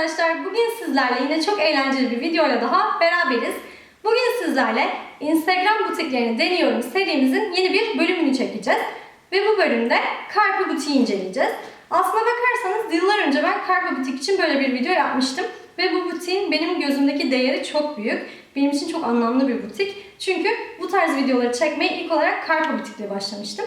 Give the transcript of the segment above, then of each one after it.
arkadaşlar. Bugün sizlerle yine çok eğlenceli bir videoyla daha beraberiz. Bugün sizlerle Instagram butiklerini deniyorum serimizin yeni bir bölümünü çekeceğiz. Ve bu bölümde Karpe Butik'i inceleyeceğiz. Aslına bakarsanız yıllar önce ben Karpe Butik için böyle bir video yapmıştım. Ve bu butiğin benim gözümdeki değeri çok büyük. Benim için çok anlamlı bir butik. Çünkü bu tarz videoları çekmeye ilk olarak Karpe Butik'le başlamıştım.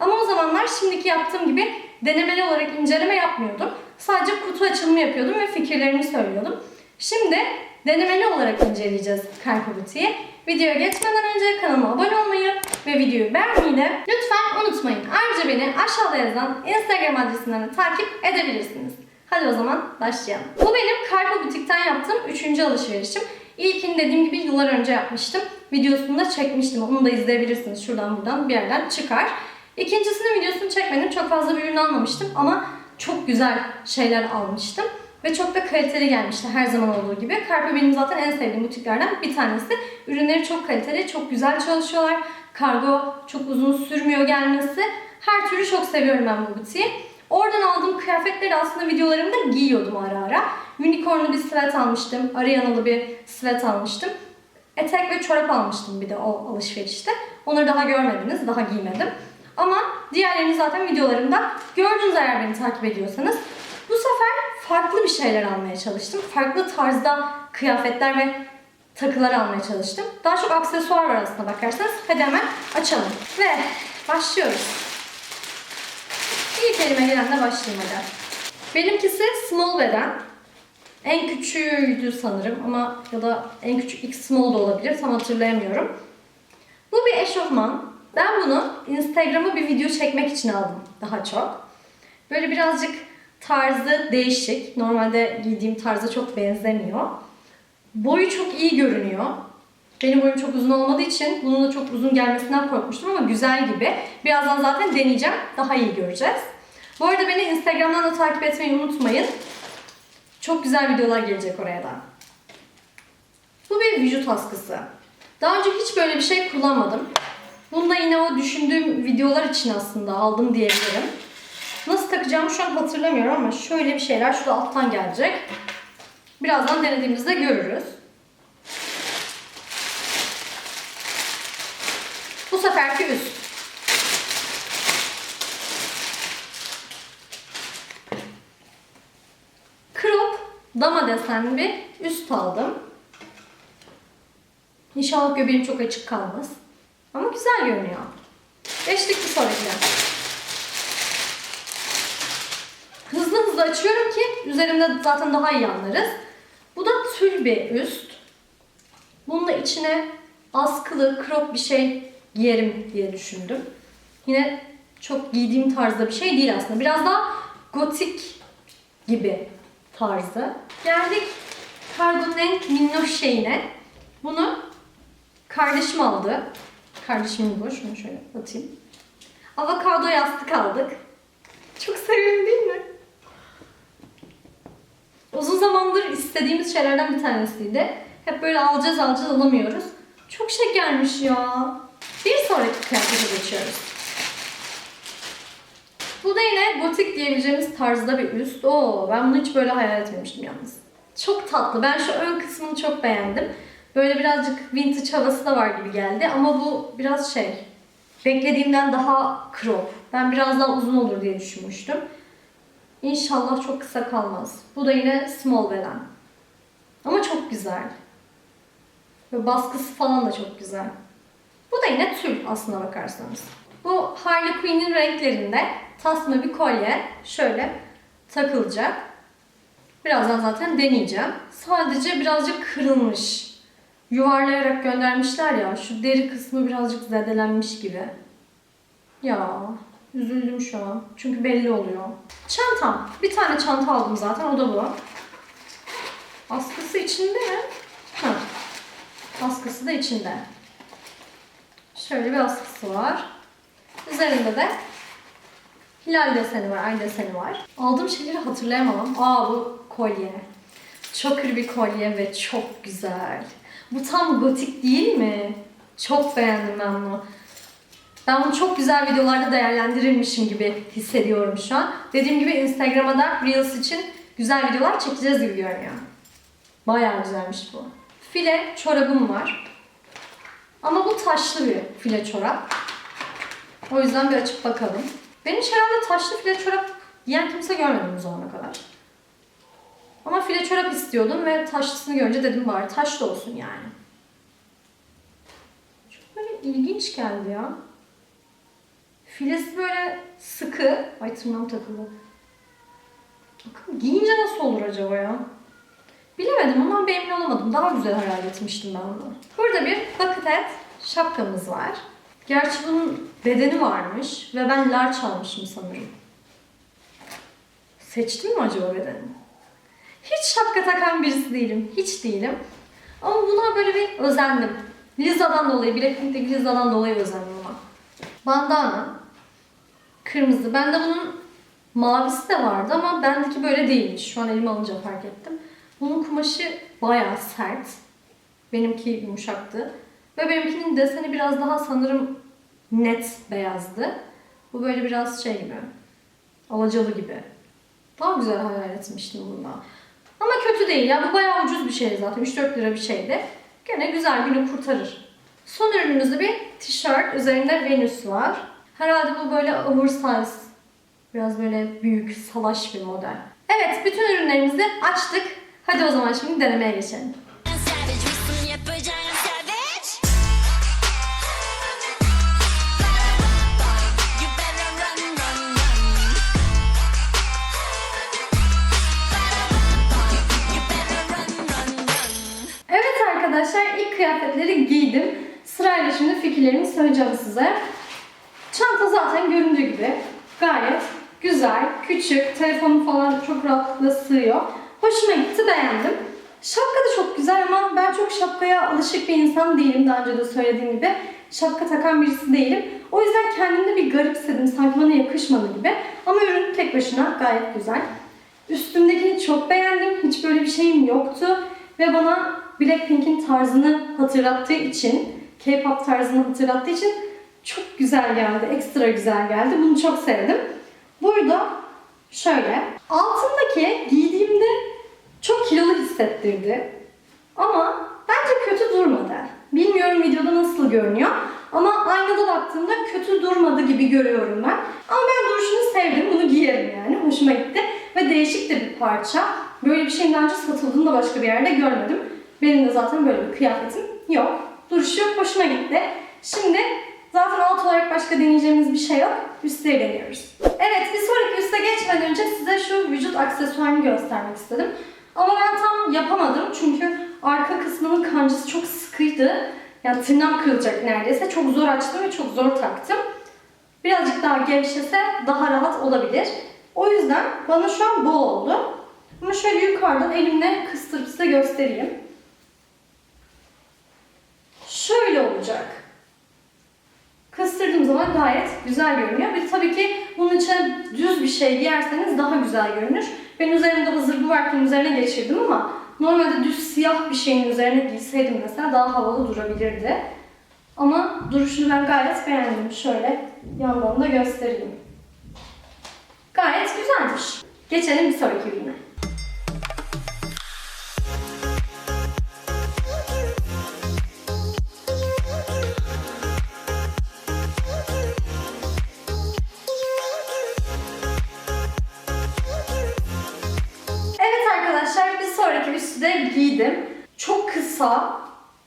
Ama o zamanlar şimdiki yaptığım gibi denemeli olarak inceleme yapmıyordum. Sadece kutu açılımı yapıyordum ve fikirlerimi söylüyordum. Şimdi denemeli olarak inceleyeceğiz Karpo Butik'i. Videoya geçmeden önce kanalıma abone olmayı ve videoyu beğenmeyi de lütfen unutmayın. Ayrıca beni aşağıda yazan Instagram adresinden de takip edebilirsiniz. Hadi o zaman başlayalım. Bu benim Karpo Butik'ten yaptığım üçüncü alışverişim. İlkini dediğim gibi yıllar önce yapmıştım. Videosunu da çekmiştim. Onu da izleyebilirsiniz. Şuradan buradan bir yerden çıkar. İkincisinin videosunu çekmedim. Çok fazla bir ürün almamıştım ama çok güzel şeyler almıştım. Ve çok da kaliteli gelmişti her zaman olduğu gibi. Karpe benim zaten en sevdiğim butiklerden bir tanesi. Ürünleri çok kaliteli, çok güzel çalışıyorlar. Kargo çok uzun sürmüyor gelmesi. Her türlü çok seviyorum ben bu butiği. Oradan aldığım kıyafetleri aslında videolarımda giyiyordum ara ara. Unicornlu bir sweat almıştım. Ariyanalı bir sweat almıştım. Etek ve çorap almıştım bir de o alışverişte. Onları daha görmediniz, daha giymedim. Ama diğerlerini zaten videolarımda gördünüz eğer beni takip ediyorsanız. Bu sefer farklı bir şeyler almaya çalıştım. Farklı tarzda kıyafetler ve takılar almaya çalıştım. Daha çok aksesuar var aslında bakarsanız. Hadi hemen açalım. Ve başlıyoruz. İlk elime gelenle başlayayım hadi. Benimkisi small beden. En küçüğüydü sanırım ama ya da en küçük X small da olabilir tam hatırlayamıyorum. Bu bir eşofman. Ben bunu Instagram'a bir video çekmek için aldım daha çok. Böyle birazcık tarzı değişik. Normalde giydiğim tarza çok benzemiyor. Boyu çok iyi görünüyor. Benim boyum çok uzun olmadığı için bunun da çok uzun gelmesinden korkmuştum ama güzel gibi. Birazdan zaten deneyeceğim. Daha iyi göreceğiz. Bu arada beni Instagram'dan da takip etmeyi unutmayın. Çok güzel videolar gelecek oraya da. Bu bir vücut askısı. Daha önce hiç böyle bir şey kullanmadım. Bunu da yine o düşündüğüm videolar için aslında aldım diyebilirim. Nasıl takacağımı şu an hatırlamıyorum ama şöyle bir şeyler şurada alttan gelecek. Birazdan denediğimizde görürüz. Bu seferki üst. Crop dama desenli bir üst aldım. İnşallah göbeğim çok açık kalmaz. Ama güzel görünüyor. Geçtik bir sonrakine. Hızlı hızlı açıyorum ki üzerimde zaten daha iyi anlarız. Bu da tül bir üst. Bunun içine askılı, crop bir şey giyerim diye düşündüm. Yine çok giydiğim tarzda bir şey değil aslında. Biraz daha gotik gibi tarzı. Geldik kargonun en minnoş şeyine. Bunu kardeşim aldı. Kardeşimin bu. Şunu şöyle atayım. Avokado yastık aldık. Çok seviyorum değil mi? Uzun zamandır istediğimiz şeylerden bir tanesiydi. Hep böyle alacağız alacağız alamıyoruz. Çok şekermiş ya. Bir sonraki kıyafete geçiyoruz. Bu da yine gotik diyebileceğimiz tarzda bir üst. Oo, ben bunu hiç böyle hayal etmemiştim yalnız. Çok tatlı. Ben şu ön kısmını çok beğendim. Böyle birazcık vintage havası da var gibi geldi ama bu biraz şey beklediğimden daha crop. Ben biraz daha uzun olur diye düşünmüştüm. İnşallah çok kısa kalmaz. Bu da yine small beden. Ama çok güzel. Ve baskısı falan da çok güzel. Bu da yine tül aslına bakarsanız. Bu Harley Quinn'in renklerinde tasma bir kolye şöyle takılacak. Birazdan zaten deneyeceğim. Sadece birazcık kırılmış yuvarlayarak göndermişler ya. Şu deri kısmı birazcık zedelenmiş gibi. Ya üzüldüm şu an. Çünkü belli oluyor. Çantam. Bir tane çanta aldım zaten. O da bu. Askısı içinde mi? Ha. Askısı da içinde. Şöyle bir askısı var. Üzerinde de hilal deseni var, ay deseni var. Aldığım şeyleri hatırlayamam. Aa bu kolye. Çokır bir kolye ve çok güzel. Bu tam gotik değil mi? Çok beğendim ben bunu. Ben bunu çok güzel videolarda değerlendirirmişim gibi hissediyorum şu an. Dediğim gibi Instagram'a da Reels için güzel videolar çekeceğiz gibi görünüyor. Bayağı güzelmiş bu. File çorabım var. Ama bu taşlı bir file çorap. O yüzden bir açıp bakalım. Ben hiç herhalde taşlı file çorap giyen kimse görmedim kadar. Ama file çorap istiyordum ve taşlısını görünce dedim bari taşlı olsun yani. Çok böyle ilginç geldi ya. Filesi böyle sıkı. Ay tırnağım takıldı. Bakın giyince nasıl olur acaba ya? Bilemedim ama emin olamadım. Daha güzel hayal etmiştim ben bunu. Burada bir bucket hat şapkamız var. Gerçi bunun bedeni varmış ve ben large almışım sanırım. Seçtim mi acaba bedeni? Hiç şapka takan birisi değilim. Hiç değilim. Ama buna böyle bir özendim. Liza'dan dolayı, Blackpink'teki Liza'dan dolayı özendim ama. Bandana. Kırmızı. Bende bunun mavisi de vardı ama bendeki böyle değilmiş. Şu an elime alınca fark ettim. Bunun kumaşı bayağı sert. Benimki yumuşaktı. Ve benimkinin deseni biraz daha sanırım net beyazdı. Bu böyle biraz şey gibi. Alacalı gibi. Daha güzel hayal etmiştim bununla. Ama kötü değil ya. Bu bayağı ucuz bir şey zaten. 3-4 lira bir şeydi. Gene güzel günü kurtarır. Son ürünümüzde bir tişört. Üzerinde Venüs var. Herhalde bu böyle oversize. Biraz böyle büyük, salaş bir model. Evet, bütün ürünlerimizi açtık. Hadi o zaman şimdi denemeye geçelim. Giydim. Sırayla şimdi fikirlerimi söyleyeceğim size. Çanta zaten göründüğü gibi gayet güzel, küçük, telefonum falan çok rahatlıkla sığıyor. Hoşuma gitti, beğendim. Şapka da çok güzel ama ben çok şapkaya alışık bir insan değilim. Daha önce de söylediğim gibi şapka takan birisi değilim. O yüzden kendimde bir garipsedim. Sanki bana yakışmadı gibi. Ama ürün tek başına gayet güzel. Üstümdekini çok beğendim. Hiç böyle bir şeyim yoktu. Ve bana Blackpink'in tarzını hatırlattığı için, K-pop tarzını hatırlattığı için çok güzel geldi. Ekstra güzel geldi. Bunu çok sevdim. Burada şöyle. Altındaki giydiğimde çok kilolu hissettirdi. Ama bence kötü durmadı. Bilmiyorum videoda nasıl görünüyor. Ama aynada baktığımda kötü durmadı gibi görüyorum ben. Ama ben duruşunu sevdim. Bunu giyerim yani. Hoşuma gitti. Ve değişik de bir parça. Böyle bir şeyin daha önce satıldığını da başka bir yerde görmedim. Benim de zaten böyle bir kıyafetim yok. Duruşu hoşuma gitti. Şimdi zaten alt olarak başka deneyeceğimiz bir şey yok. Üste deniyoruz. Evet bir sonraki üste geçmeden önce size şu vücut aksesuarını göstermek istedim. Ama ben tam yapamadım çünkü arka kısmının kancası çok sıkıydı. Yani tırnağım kırılacak neredeyse. Çok zor açtım ve çok zor taktım. Birazcık daha gevşese daha rahat olabilir. O yüzden bana şu an bol oldu. Ama şöyle yukarıdan elimle kıstırıp size göstereyim. Şöyle olacak. Kıstırdığım zaman gayet güzel görünüyor. De tabii ki bunun içine düz bir şey giyerseniz daha güzel görünür. Ben üzerimde hazır bu varken üzerine geçirdim ama normalde düz siyah bir şeyin üzerine giyseydim mesela daha havalı durabilirdi. Ama duruşunu ben gayet beğendim. Şöyle yandan da göstereyim. Gayet güzelmiş. Geçelim bir sonraki ürüne.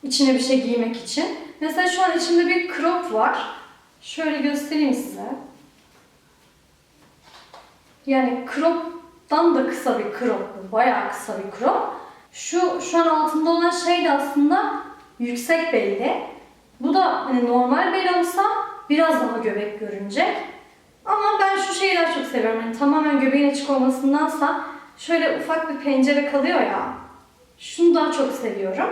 İçine bir şey giymek için. Mesela şu an içimde bir crop var. Şöyle göstereyim size. Yani crop'tan da kısa bir crop. Bayağı kısa bir crop. Şu şu an altında olan şey de aslında yüksek belli. Bu da hani normal bel olsa biraz daha göbek görünecek. Ama ben şu şeyi daha çok seviyorum. Yani tamamen göbeğin açık olmasındansa şöyle ufak bir pencere kalıyor ya. Şunu daha çok seviyorum.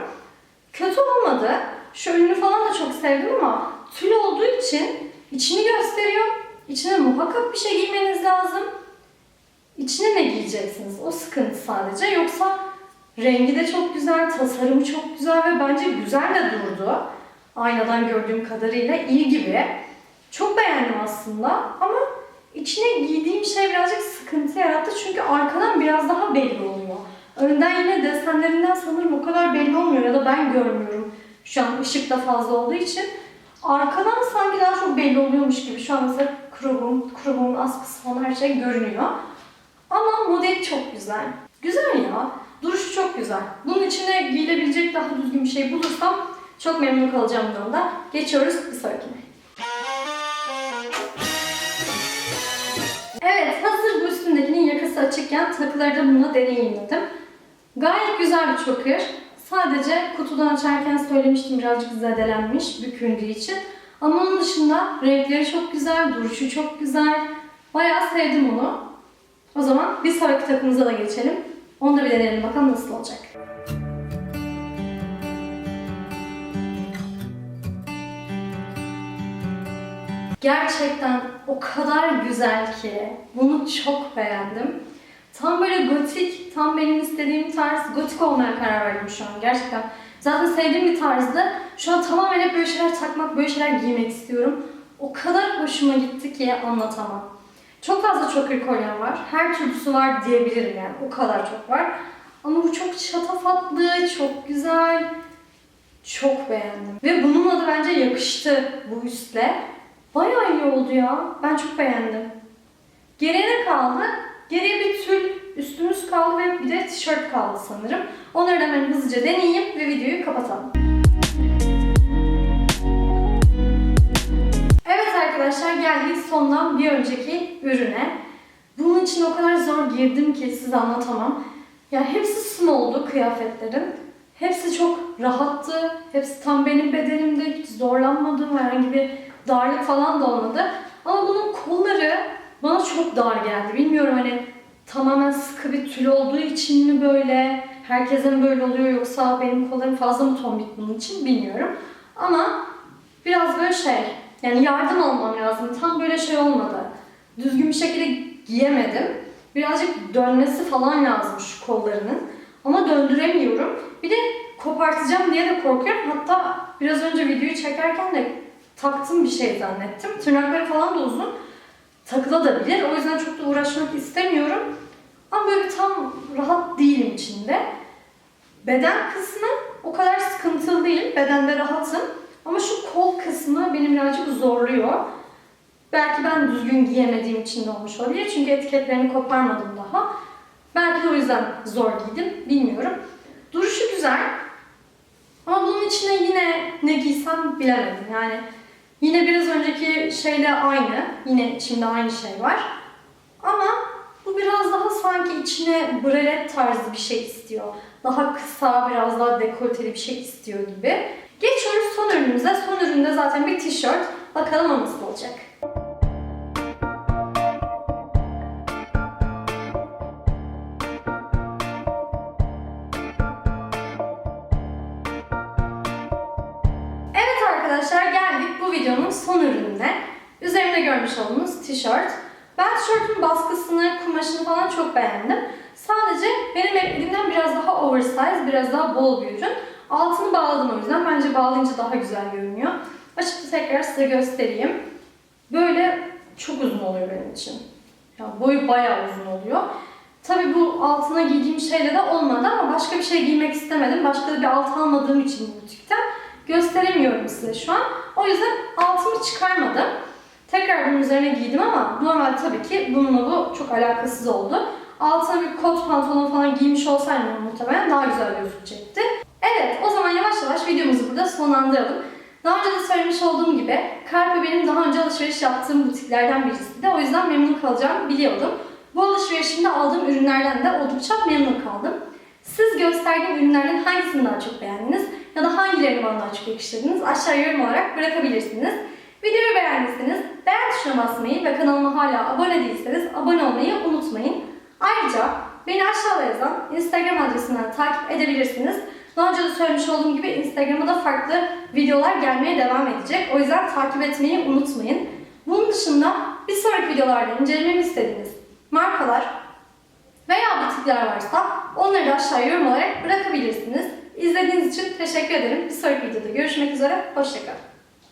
Kötü olmadı. Şu ürünü falan da çok sevdim ama tül olduğu için içini gösteriyor. İçine muhakkak bir şey giymeniz lazım. İçine ne giyeceksiniz? O sıkıntı sadece. Yoksa rengi de çok güzel, tasarımı çok güzel ve bence güzel de durdu. Aynadan gördüğüm kadarıyla iyi gibi. Çok beğendim aslında ama içine giydiğim şey birazcık sıkıntı yarattı çünkü arkadan biraz daha belli oluyor. Önden yine desenlerinden sanırım o kadar belli olmuyor ya da ben görmüyorum. Şu an ışık da fazla olduğu için. Arkadan sanki daha çok belli oluyormuş gibi. Şu an mesela krobum, krobumun askısı falan her şey görünüyor. Ama model çok güzel. Güzel ya. Duruşu çok güzel. Bunun içine giyilebilecek daha düzgün bir şey bulursam çok memnun kalacağım bundan da. Geçiyoruz bir sonrakine. Evet, hazır bu üstündekinin yakası açıkken takıları da bununla deneyimledim. Gayet güzel bir çokır. Sadece kutudan açarken söylemiştim birazcık zedelenmiş, büküldüğü için. Ama onun dışında renkleri çok güzel, duruşu çok güzel. Bayağı sevdim onu. O zaman bir sonraki takımıza da geçelim. Onu da bir deneyelim bakalım nasıl olacak. Gerçekten o kadar güzel ki. Bunu çok beğendim. Tam böyle gotik, tam benim istediğim tarz gotik olmaya karar verdim şu an gerçekten. Zaten sevdiğim bir tarzdı. Şu an tamamen hep böyle şeyler takmak, böyle şeyler giymek istiyorum. O kadar hoşuma gitti ki anlatamam. Çok fazla choker kolyem var. Her türlüsü var diyebilirim yani. O kadar çok var. Ama bu çok şatafatlı, çok güzel. Çok beğendim. Ve bununla da bence yakıştı bu üstle. Bayağı iyi oldu ya. Ben çok beğendim. Geriye kaldı? Geriye bir tül üstümüz kaldı ve bir de tişört kaldı sanırım. Onları da hemen hızlıca deneyeyim ve videoyu kapatalım. Evet arkadaşlar geldik sondan bir önceki ürüne. Bunun için o kadar zor girdim ki size anlatamam. Yani hepsi small'du kıyafetlerin. Hepsi çok rahattı. Hepsi tam benim bedenimde. Hiç zorlanmadım. Herhangi bir darlık falan da olmadı. Ama bunun kolları bana çok dar geldi. Bilmiyorum hani tamamen sıkı bir tül olduğu için mi böyle, herkese böyle oluyor yoksa benim kollarım fazla mı tombik bunun için bilmiyorum. Ama biraz böyle şey, yani yardım almam lazım. Tam böyle şey olmadı. Düzgün bir şekilde giyemedim. Birazcık dönmesi falan lazım şu kollarının. Ama döndüremiyorum. Bir de kopartacağım diye de korkuyorum. Hatta biraz önce videoyu çekerken de taktım bir şey zannettim. Tırnakları falan da uzun. Takılabilir. O yüzden çok da uğraşmak istemiyorum. Ama böyle tam rahat değilim içinde. Beden kısmı o kadar sıkıntılı değil. Bedende rahatım. Ama şu kol kısmı beni birazcık zorluyor. Belki ben düzgün giyemediğim için de olmuş olabilir. Çünkü etiketlerini koparmadım daha. Belki de o yüzden zor giydim. Bilmiyorum. Duruşu güzel. Ama bunun içine yine ne giysem bilemedim. Yani yine biraz önceki şeyle aynı. Yine içinde aynı şey var. Ama bu biraz daha sanki içine brelet tarzı bir şey istiyor. Daha kısa, biraz daha dekolteli bir şey istiyor gibi. Geçiyoruz son ürünümüze. Son üründe zaten bir tişört. Bakalım o nasıl olacak. Görmüş olduğunuz tişört. Ben tişörtün baskısını, kumaşını falan çok beğendim. Sadece benim beklediğimden biraz daha oversize, biraz daha bol bir ürün. Altını bağladım o yüzden. Bence bağlayınca daha güzel görünüyor. Açıkçası tekrar size göstereyim. Böyle çok uzun oluyor benim için. Ya boyu bayağı uzun oluyor. Tabii bu altına giydiğim şeyle de olmadı ama başka bir şey giymek istemedim. Başka da bir alt almadığım için bu butikten gösteremiyorum size şu an. O yüzden altımı çıkarmadım. Tekrar bunun üzerine giydim ama normal tabii ki bununla bu çok alakasız oldu. Altına bir kot pantolon falan giymiş olsaydım muhtemelen daha güzel gözükecekti. Evet o zaman yavaş yavaş videomuzu burada sonlandıralım. Daha önce de söylemiş olduğum gibi Carpe benim daha önce alışveriş yaptığım butiklerden birisiydi. O yüzden memnun kalacağımı biliyordum. Bu alışverişimde aldığım ürünlerden de oldukça memnun kaldım. Siz gösterdiğim ürünlerden hangisini daha çok beğendiniz ya da hangilerini bana daha çok yakıştırdınız aşağı yorum olarak bırakabilirsiniz. Videoyu beğendiyseniz beğen tuşuna basmayı ve kanalıma hala abone değilseniz abone olmayı unutmayın. Ayrıca beni aşağıda yazan Instagram adresinden takip edebilirsiniz. Daha önce de söylemiş olduğum gibi Instagram'a da farklı videolar gelmeye devam edecek. O yüzden takip etmeyi unutmayın. Bunun dışında bir sonraki videolarda incelememi istediğiniz markalar veya butikler varsa onları da aşağıya yorum olarak bırakabilirsiniz. İzlediğiniz için teşekkür ederim. Bir sonraki videoda görüşmek üzere. Hoşçakalın.